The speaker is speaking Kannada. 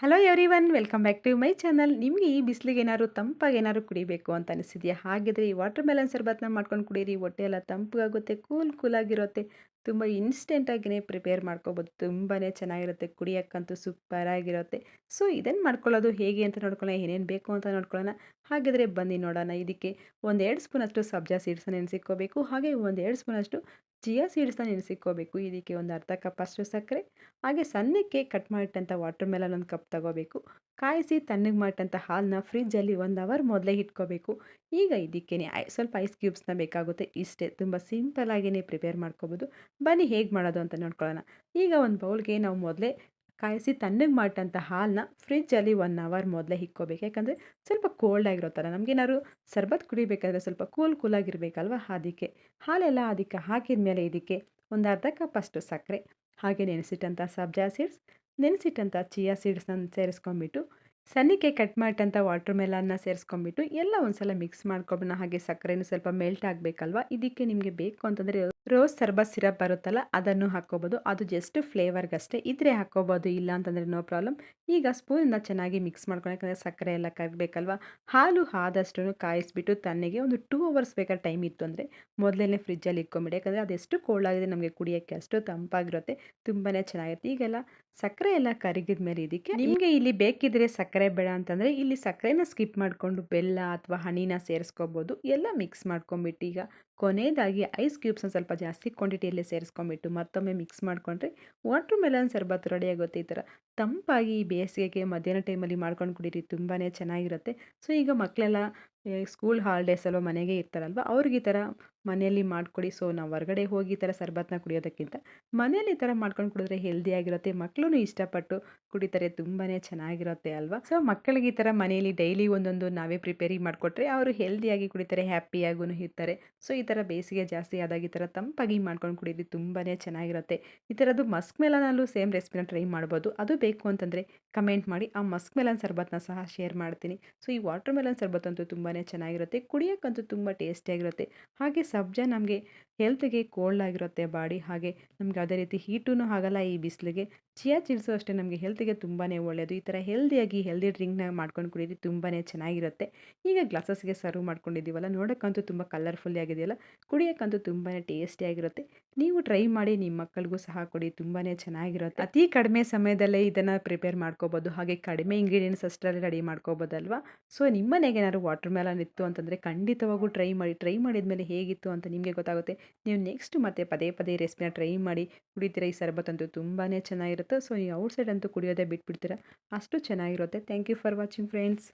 Hello everyone welcome back to my channel ನಿಮಗೆ ಈ ಬಿಸಿಲಿಗೆ ಏನಾದ್ರು ತಂಪಾಗಿ ಏನಾದ್ರು ಕುಡಿಬೇಕು ಅಂತ ಅನಿಸಿದೆಯಾ? ಹಾಗಿದ್ರೆ ಈ ವಾಟರ್ ಮೆಲನ್ ಸರ್ಬತ್ನ ಮಾಡ್ಕೊಂಡು ಕುಡೀರಿ. ಹೊಟ್ಟೆ ಎಲ್ಲ ತಂಪಾಗುತ್ತೆ ಕೂಲ್ ಕೂಲಾಗಿರುತ್ತೆ ತುಂಬ ಇನ್ಸ್ಟೆಂಟಾಗಿಯೇ ಪ್ರಿಪೇರ್ ಮಾಡ್ಕೋಬೋದು. ತುಂಬಾ ಚೆನ್ನಾಗಿರುತ್ತೆ, ಕುಡಿಯೋಕ್ಕಂತೂ ಸೂಪರಾಗಿರುತ್ತೆ ಸೊ ಇದನ್ನು ಮಾಡ್ಕೊಳ್ಳೋದು ಹೇಗೆ ಅಂತ ನೋಡ್ಕೊಳ್ಳೋಣ, ಏನೇನು ಬೇಕು ಅಂತ ನೋಡ್ಕೊಳ್ಳೋಣ. ಹಾಗಿದ್ರೆ ಬನ್ನಿ ನೋಡೋಣ. ಇದಕ್ಕೆ ಒಂದೆರಡು ಸ್ಪೂನಷ್ಟು ಸಬ್ಜಾ ಸೀಡ್ಸ್ನ ನೆನೆಸಿಕ್ಕೋಬೇಕು ಹಾಗೆ ಒಂದೆರಡು ಸ್ಪೂನಷ್ಟು ಚಿಯಾ ಸೀಡ್ಸ್ನ ನೆನೆಸಿಕ್ಕೋಬೇಕು ಇದಕ್ಕೆ ಒಂದು ಅರ್ಧ ಕಪ್ ಅಷ್ಟು ಸಕ್ಕರೆ, ಹಾಗೆ ಸಣ್ಣಕ್ಕೆ ಕಟ್ ಮಾಡಿಟ್ಟಂಥ ವಾಟರ್ ಮೆಲನ್ ಒಂದು ಕಪ್ ತಗೋಬೇಕು. ಕಾಯಿಸಿ ತಣ್ಣಗೆ ಮಾಡಿಟ್ಟಂಥ ಹಾಲನ್ನ ಫ್ರಿಜ್ಜಲ್ಲಿ ಒಂದು ಅವರ್ ಮೊದಲೇ ಇಟ್ಕೋಬೇಕು. ಈಗ ಇದಕ್ಕೆ ಸ್ವಲ್ಪ ಐಸ್ ಕ್ಯೂಬ್ಸ್ನ ಬೇಕಾಗುತ್ತೆ. ಇಷ್ಟೇ, ತುಂಬ ಸಿಂಪಲ್ಲಾಗಿಯೇ ಪ್ರಿಪೇರ್ ಮಾಡ್ಕೋಬೋದು. ಬನ್ನಿ ಹೇಗೆ ಮಾಡೋದು ಅಂತ ನೋಡ್ಕೊಳ್ಳೋಣ. ಈಗ ಒಂದು ಬೌಲ್ಗೆ ನಾವು ಮೊದಲೇ ಕಾಯಿಸಿ ತಣ್ಣಗೆ ಮಾಡಿದಂಥ ಹಾಲನ್ನ ಫ್ರಿಜ್ಜಲ್ಲಿ ಒನ್ ಅವರ್ ಮೊದಲೇ ಇಕ್ಕೋಬೇಕು ಯಾಕಂದರೆ ಸ್ವಲ್ಪ ಕೋಲ್ಡ್ ಆಗಿರೋ ಥರ. ನಮಗೇನಾದ್ರು ಸರ್ಬತ್ ಕುಡಿಬೇಕಾದ್ರೆ ಸ್ವಲ್ಪ ಕೂಲ್ ಕೂಲಾಗಿರಬೇಕಲ್ವ ಅದಕ್ಕೆ ಹಾಲೆಲ್ಲ ಅದಕ್ಕೆ ಹಾಕಿದ ಮೇಲೆ ಇದಕ್ಕೆ ಒಂದು ಅರ್ಧ ಕಪ್ ಅಷ್ಟು ಸಕ್ಕರೆ, ಹಾಗೆ ನೆನೆಸಿಟ್ಟಂಥ ಸಬ್ಜಾ ಸೀಡ್ಸ್ ನೆನೆಸಿಟ್ಟಂಥ ಚಿಯಾ ಸೀಡ್ಸ್ನ ಸೇರಿಸ್ಕೊಂಬಿಟ್ಟು ಸಣ್ಣಕ್ಕೆ ಕಟ್ ಮಾಡಿಟ್ಟಂಥ ವಾಟರ್ ಮೆಲನ್ನ ಸೇರಿಸ್ಕೊಂಬಿಟ್ಟು ಎಲ್ಲ ಒಂದು ಸಲ ಮಿಕ್ಸ್ ಮಾಡ್ಕೊಬೋಣ ಹಾಗೆ ಸಕ್ಕರೆನೂ ಸ್ವಲ್ಪ ಮೆಲ್ಟ್ ಆಗಬೇಕಲ್ವ? ಇದಕ್ಕೆ ನಿಮಗೆ ಬೇಕು ಅಂತಂದರೆ ರೋಸ್ ಸರ್ಬತ್ ಸಿರಪ್ ಬರುತ್ತಲ್ಲ ಅದನ್ನು ಹಾಕ್ಕೋಬೋದು. ಅದು ಜಸ್ಟ್ ಫ್ಲೇವರ್ಗಷ್ಟೇ ಇದ್ರೆ ಹಾಕ್ಕೋಬೋದು ಇಲ್ಲ ಅಂತಂದರೆ ನೋ ಪ್ರಾಬ್ಲಮ್ ಈಗ ಸ್ಪೂನಿಂದ ಚೆನ್ನಾಗಿ ಮಿಕ್ಸ್ ಮಾಡ್ಕೊಂಡು ಯಾಕಂದರೆ ಸಕ್ಕರೆ ಎಲ್ಲ ಕರಗಬೇಕಲ್ವ ಹಾಲು ಆದಷ್ಟು ಕಾಯಿಸ್ಬಿಟ್ಟು ತಣ್ಣಗೆ ಒಂದು ಟೂ ಅವರ್ಸ್ ಬೇಕಾದ್ರೆ ಟೈಮ್ ಇತ್ತು ಅಂದರೆ ಮೊದಲೇ ಫ್ರಿಜ್ಜಲ್ಲಿ ಇಟ್ಕೊಂಬಿಡಿ. ಯಾಕಂದರೆ ಅದೆಷ್ಟು ಕೋಲ್ಡ್ ಆಗಿದೆ ನಮಗೆ ಕುಡಿಯೋಕ್ಕೆ ಅಷ್ಟು ತಂಪಾಗಿರುತ್ತೆ. ತುಂಬಾ ಚೆನ್ನಾಗಿರುತ್ತೆ. ಈಗೆಲ್ಲ ಸಕ್ಕರೆ ಎಲ್ಲ ಕರಗಿದ ಮೇಲೆ ಇದಕ್ಕೆ ನಿಮಗೆ ಇಲ್ಲಿ ಬೇಕಿದ್ರೆ ಸಕ್ಕರೆ ಬೇಡ ಅಂತಂದರೆ ಇಲ್ಲಿ ಸಕ್ಕರೆನ ಸ್ಕಿಪ್ ಮಾಡಿಕೊಂಡು ಬೆಲ್ಲ ಅಥವಾ ಹಣ್ಣಿನ ಸೇರಿಸ್ಕೋಬೋದು. ಎಲ್ಲ ಮಿಕ್ಸ್ ಮಾಡ್ಕೊಂಬಿಟ್ಟು ಈಗ ಕೊನೆಯದಾಗಿ ಐಸ್ ಕ್ಯೂಬ್ಸ್ನ ಸ್ವಲ್ಪ ಜಾಸ್ತಿ ಕ್ವಾಂಟಿಟಿಯಲ್ಲಿ ಸೇರಿಸ್ಕೊಂಬಿಟ್ಟು ಮತ್ತೊಮ್ಮೆ ಮಿಕ್ಸ್ ಮಾಡಿಕೊಂಡ್ರೆ ವಾಟರ್ ಮೆಲನ್ ಸರ್ಬತ್ ರೆಡಿ ಆಗುತ್ತೆ ಈ ಥರ. ತಂಪಾಗಿ ಬೇಸಿಗೆಗೆ ಮಧ್ಯಾಹ್ನ ಟೈಮಲ್ಲಿ ಮಾಡ್ಕೊಂಡು ಕುಡೀರಿ ತುಂಬಾ ಚೆನ್ನಾಗಿರುತ್ತೆ. ಸೊ ಈಗ ಮಕ್ಕಳೆಲ್ಲ ಸ್ಕೂಲ್ ಹಾಲಿಡೇಸ್ ಅಲ್ವಾ ಮನೆಗೆ ಇರ್ತಾರಲ್ವ, ಅವ್ರಿಗೆ ಈ ಥರ ಮನೆಯಲ್ಲಿ ಮಾಡಿಕೊಡಿ ಸೊ ನಾವು ಹೊರಗಡೆ ಹೋಗಿ ಈ ಥರ ಸರ್ಬತ್ನ ಕುಡಿಯೋದಕ್ಕಿಂತ ಮನೆಯಲ್ಲಿ ಈ ಥರ ಮಾಡ್ಕೊಂಡು ಕುಡಿದ್ರೆ ಹೆಲ್ದಿಯಾಗಿರುತ್ತೆ ಮಕ್ಕಳು ಇಷ್ಟಪಟ್ಟು ಕುಡಿತಾರೆ ತುಂಬಾ ಚೆನ್ನಾಗಿರುತ್ತೆ ಅಲ್ವಾ? ಸೊ ಮಕ್ಕಳಿಗೆ ಈ ಥರ ಮನೆಯಲ್ಲಿ ಡೈಲಿ ಒಂದೊಂದು ನಾವೇ ಪ್ರಿಪೇರಿ ಮಾಡಿಕೊಟ್ರೆ ಅವರು ಹೆಲ್ದಿಯಾಗಿ ಕುಡಿತಾರೆ ಹ್ಯಾಪಿಯಾಗೂ ಇರ್ತಾರೆ. ಸೊ ಈ ಥರ ಬೇಸಿಗೆ ಜಾಸ್ತಿ ಆದಾಗ ಈ ಥರ ತಂಪಾಗಿ ಮಾಡ್ಕೊಂಡು ಕುಡಿಯೋದು ತುಂಬಾ ಚೆನ್ನಾಗಿರುತ್ತೆ. ಈ ಥರದ್ದು ಮಸ್ಕ್ ಮೆಲನಲ್ಲೂ ಸೇಮ್ ರೆಸಿಪಿನ ಟ್ರೈ ಮಾಡ್ಬೋದು. ಅದು ಬೇಕು ಅಂತಂದರೆ ಕಮೆಂಟ್ ಮಾಡಿ, ಆ ಮಸ್ಕ್ ಮೆಲನ್ ಸರ್ಬತ್ನ ಸಹ ಶೇರ್ ಮಾಡ್ತೀನಿ. ಸೊ ಈ ವಾಟರ್ ಮೆಲನ್ ಸರ್ಬತ್ ಅಂತೂ ತುಂಬಾ ಚೆನ್ನಾಗಿರುತ್ತೆ. ಕುಡಿಯೋಕ್ಕಂತೂ ತುಂಬ ಟೇಸ್ಟಿಯಾಗಿರುತ್ತೆ. ಹಾಗೆ ಸಬ್ಜಾ ನಮಗೆ ಹೆಲ್ತ್ಗೆ ಕೋಲ್ಡ್ ಆಗಿರುತ್ತೆ ಬಾಡಿ. ಹಾಗೆ ನಮ್ಗೆ ಯಾವುದೇ ರೀತಿ ಹೀಟೂ ಆಗಲ್ಲ ಈ ಬಿಸಿಲಿಗೆ. ಚಿಯಾ ಚಿಲ್ಸು ಅಷ್ಟೇ ನಮಗೆ ಹೆಲ್ತ್ಗೆ ತುಂಬಾ ಒಳ್ಳೆಯದು ಈ ಥರ ಹೆಲ್ದಿಯಾಗಿ ಹೆಲ್ದಿ ಡ್ರಿಂಕ್ನ ಮಾಡ್ಕೊಂಡು ಕುಡೀರಿ ತುಂಬಾ ಚೆನ್ನಾಗಿರುತ್ತೆ. ಈಗ ಗ್ಲಾಸಸ್ಗೆ ಸರ್ವ್ ಮಾಡ್ಕೊಂಡಿದ್ದೀವಲ್ಲ, ನೋಡೋಕ್ಕಂತೂ ತುಂಬ ಕಲರ್ಫುಲ್ ಆಗಿದೆಯಲ್ಲ, ಕುಡಿಯೋಕ್ಕಂತೂ ತುಂಬಾ ಟೇಸ್ಟಿಯಾಗಿರುತ್ತೆ. ನೀವು ಟ್ರೈ ಮಾಡಿ, ನಿಮ್ಮ ಮಕ್ಕಳಿಗೂ ಸಹ ಕೊಡಿ ತುಂಬಾ ಚೆನ್ನಾಗಿರುತ್ತೆ. ಅತಿ ಕಡಿಮೆ ಸಮಯದಲ್ಲೇ ಇದನ್ನು ಪ್ರಿಪೇರ್ ಮಾಡ್ಕೋಬೋದು. ಹಾಗೆ ಕಡಿಮೆ ಇಂಗ್ರೀಡಿಯೆಂಟ್ಸ್ ಅಷ್ಟರಲ್ಲಿ ರೆಡಿ ಮಾಡ್ಕೋಬೋದಲ್ವಾ? ಸೊ, ನಿಮ್ಮ ಮನೆಗೆ ಏನಾದ್ರು ವಾಟರ್ ಮೆಲನ್ ಇತ್ತು ಅಂತಂದರೆ ಖಂಡಿತವಾಗೂ ಟ್ರೈ ಮಾಡಿ ಟ್ರೈ ಮಾಡಿದ ಮೇಲೆ ಹೇಗಿತ್ತು ಅಂತ ನಿಮಗೆ ಗೊತ್ತಾಗುತ್ತೆ. ನೀವು ನೆಕ್ಸ್ಟ್ ಮತ್ತೆ ಪದೇ ಪದೇ ರೆಸಿಪಿನ ಟ್ರೈ ಮಾಡಿ ಕುಡಿತೀರ ಈ ಸರ್ಬತ್ ಅಂತೂ ತುಂಬಾ ಚೆನ್ನಾಗಿರುತ್ತೆ. ಸೊ ನೀವು ಔಟ್ಸೈಡ್ ಅಂತೂ ಕುಡಿಯೋದೇ ಬಿಟ್ಬಿಡ್ತೀರ. ಅಷ್ಟು ಚೆನ್ನಾಗಿರುತ್ತೆ. Thank you for watching friends